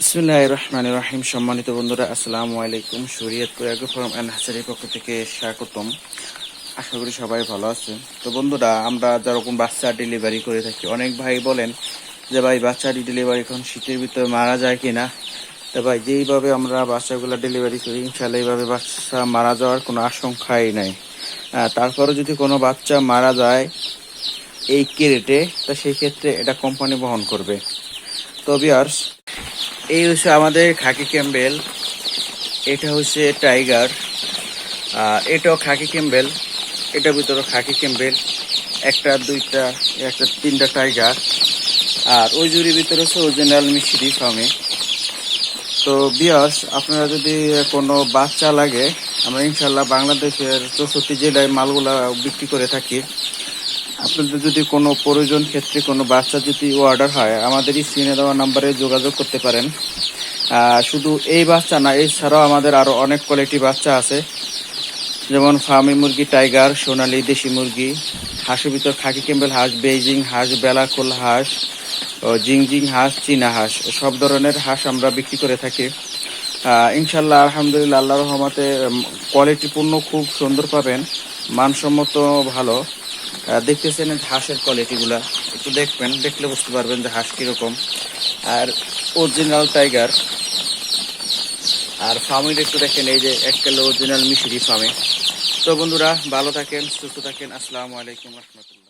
বিসমুল্লাহ রহমান রহিম সম্মানিত বন্ধুরা, আসসালামু আলাইকুম। শরীয়তপুর অ্যাগ্রো ফার্ম অ্যান্ড হাসারির পক্ষ থেকে স্বাগতম। আশা করি সবাই ভালো আছে তো বন্ধুরা, আমরা যেরকম বাচ্চা ডেলিভারি করে থাকি, অনেক ভাই বলেন যে, ভাই, বাচ্চা ডেলিভারি এখন শীতের ভিতরে মারা যায় কিনা? তো ভাই, যেইভাবে আমরা বাচ্চাগুলো ডেলিভারি করি ইনশাল্লাহ এইভাবে বাচ্চা মারা যাওয়ার কোনো আশঙ্কাই নাই। তারপরে যদি কোনো বাচ্চা মারা যায় এই কেরেটে, তা সেই ক্ষেত্রে এটা কোম্পানি বহন করবে। তো বিয়ার্স এই হচ্ছে আমাদের খাকি ক্যাম্বেল। এটা হচ্ছে টাইগার। এটাও খাকি ক্যাম্বেল। এটার ভিতরে খাকি ক্যাম্বেল। একটা, দুইটা, একটা, তিনটা টাইগার। আর ওই জুড়ির ভিতরে হচ্ছে অরিজিনাল মিশ্রি ফার্মে তো বিয়ার্স আপনারা যদি কোনো বাচ্চা লাগে, আমরা ইনশাল্লাহ বাংলাদেশের চৌষট্টি জেলায় মালগুলা বিক্রি করে থাকি। আপনাদের যদি কোনো প্রয়োজন, ক্ষেত্রে কোনো বাচ্চা যদি অর্ডার হয় আমাদের স্ক্রিনে দেওয়া নাম্বারে যোগাযোগ করতে পারেন। শুধু এই বাচ্চা না, এছাড়াও আমাদের আরও অনেক কোয়ালিটি বাচ্চা আছে। যেমন ফার্মি মুরগি, টাইগার, সোনালী, দেশি মুরগি, হাঁসের ভিতর খাকি ক্যাম্বেল হাঁস, বেইজিং হাঁস বেলাকোল হাঁস, ও জিংজিং হাঁস, চীনা হাঁস, সব ধরনের হাঁস আমরা বিক্রি করে থাকি। ইনশাল্লাহ আলহামদুলিল্লাহ আল্লাহ রহমতে কোয়ালিটি পূর্ণ খুব সুন্দর পাবেন, মানসম্মত ভালো। দেখতেছেন হাঁসের কোয়ালিটিগুলা একটু দেখবেন, দেখলে বুঝতে পারবেন যে হাঁস কীরকম। আর অরিজিনাল টাইগার আর ফার্মে একটু দেখেন, এই যে এক কিলো অরিজিনাল মিশরি ফার্মে তো বন্ধুরা, ভালো থাকেন, সুস্থ থাকেন, আসসালামু আলাইকুম রহমতুল্লাহ।